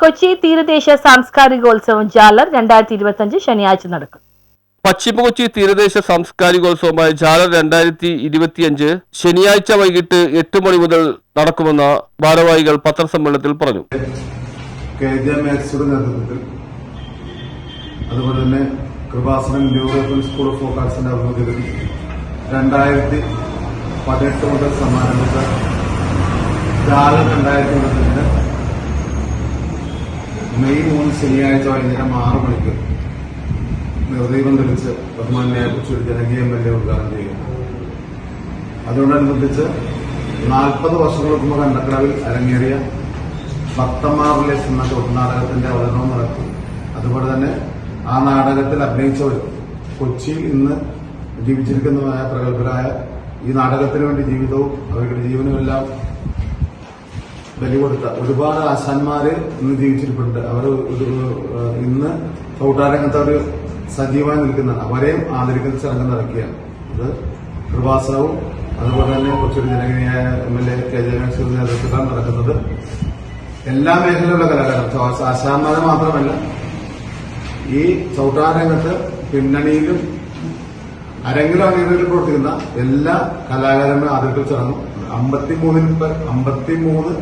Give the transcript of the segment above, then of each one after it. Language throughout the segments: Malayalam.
കൊച്ചി തീരദേശ സാംസ്കാരികോത്സവം ജാലർ രണ്ടായിരത്തി ഇരുപത്തി ശനിയാഴ്ച നടക്കും. പശ്ചിമ കൊച്ചി തീരദേശ സാംസ്കാരികോത്സവമായ ജാലർ രണ്ടായിരത്തി ഇരുപത്തിയഞ്ച് ശനിയാഴ്ച വൈകിട്ട് എട്ട് മണി മുതൽ നടക്കുമെന്ന് ഭാരവാഹികൾ പത്രസമ്മേളനത്തിൽ പറഞ്ഞു. അതുപോലെ തന്നെ Kripasanam European school of folk ആർട്സിന്റെ ആഭിമുഖ്യത്തിൽ രണ്ടായിരത്തി പതിനെട്ട് മുതൽ സമാരംഭിച്ച ജാലർ രണ്ടായിരത്തി ഇരുപത്തിരണ്ട് മെയ് മൂന്ന് ശനിയാഴ്ച വൈകുന്നേരം ആറ് മണിക്ക് നിർദ്ദീപം തെളിച്ച് കുറിച്ച് ഒരു ജനകീയ എം എൽ എ ഉദ്ഘാടനം ചെയ്യും അതോടനുബന്ധിച്ച് നാൽപ്പത് വർഷങ്ങൾക്ക് മുമ്പ് കണ്ടക്കടവിൽ അരങ്ങേറിയ ഭക്തന്മാരിലേക്ക് എന്ന നാടകത്തിന്റെ അവതരണവും നടക്കും അതുപോലെ തന്നെ ആ നാടകത്തിൽ അഭിനയിച്ചവർ കൊച്ചിയിൽ ഇന്ന് ജീവിച്ചിരിക്കുന്നതായ പ്രഗത്ഭരായ ഈ നാടകത്തിന് വേണ്ടി ജീവിതവും അവരുടെ ജീവനുമെല്ലാം ബലി കൊടുത്ത ഒരുപാട് ആശാന്മാര് ഇന്ന് ജീവിച്ചിരിപ്പുണ്ട്. അവർ ഇന്ന് ചവിട്ടാരംഗത്ത് അവർ സജീവമായി നിൽക്കുന്നതാണ്. അവരെയും ആദരിക്കുന്ന ചടങ്ങ് നടക്കുകയാണ്. അത് കൃപാസനവും അതുപോലെ തന്നെ കൊച്ചൂർ ജനകീയായ M L A K Jayanath നേതൃത്വത്തിലാണ് നടക്കുന്നത്. എല്ലാ മേഖലയിലുള്ള കലാകാരൻ ആശാന്മാരെ മാത്രമല്ല ഈ ചവിട്ടാരംഗത്ത് പിന്നണിയിലും അരങ്ങിലും അണികളിൽ പ്രവർത്തിക്കുന്ന എല്ലാ കലാകാരന്മാരും ആദരിക്കൽ ചടങ്ങും. അമ്പത്തിമൂന്നിൽ അമ്പത്തിമൂന്ന്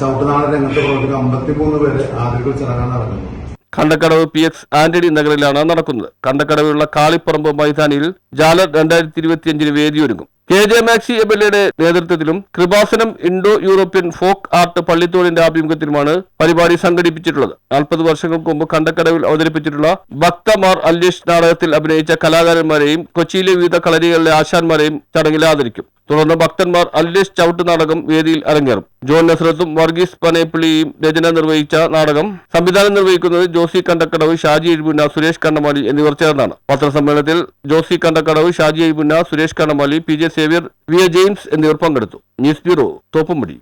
ചവിട്ടുനാട രംഗത്ത് പ്രവർത്തിക്കുന്ന അമ്പത്തിമൂന്ന് പേര് ആദരിക്കൽ ചടങ്ങാണ് നടക്കുന്നത് കണ്ടക്കടവ് പി എക്സ് ആന്റണി നഗറിലാണ് നടക്കുന്നത്. കണ്ടക്കടവിലുള്ള കാളിപ്പറമ്പ് മൈതാനിയിൽ ജാലർ രണ്ടായിരത്തി ഇരുപത്തിയഞ്ചിന് വേദിയൊരുങ്ങും. K J Maxy M L എയുടെ നേതൃത്വത്തിലും Kripasanam Indo European folk art പള്ളിത്തോടിന്റെ ആഭിമുഖ്യത്തിലുമാണ് പരിപാടി സംഘടിപ്പിച്ചിട്ടുള്ളത്. നാൽപ്പത് വർഷങ്ങൾക്ക് മുമ്പ് കണ്ടക്കടവിൽ അവതരിപ്പിച്ചിട്ടുള്ള ഭക്തമാർ അല്ലേഷ് നാടകത്തിൽ അഭിനയിച്ച കലാകാരന്മാരെയും കൊച്ചിയിലെ വിവിധ കളരികളിലെ ആശാന്മാരെയും ചടങ്ങിൽ ആദരിക്കും. തുടർന്ന് ഭക്തന്മാർ അല്ലേഷ് ചവിട്ട് നാടകം വേദിയിൽ അരങ്ങേറും. ജോൺ നസ്രത്തും വർഗീസ് പനേപ്പിള്ളിയും രചന നിർവഹിച്ച നാടകം സംവിധാനം നിർവഹിക്കുന്നത് ജോസി കണ്ടക്കടവ് ഷാജി എഴുപുന്ന സുരേഷ് കണ്ണമാലി എന്നിവർ ചേർന്നാണ്. പത്രസമ്മേളനത്തിൽ Josy Kandakkadavu Shaji Ezhupunna Suresh Kannamaly P J Xavier V A James എന്നിവർ പങ്കെടുത്തു. News bureau Thoppumpady.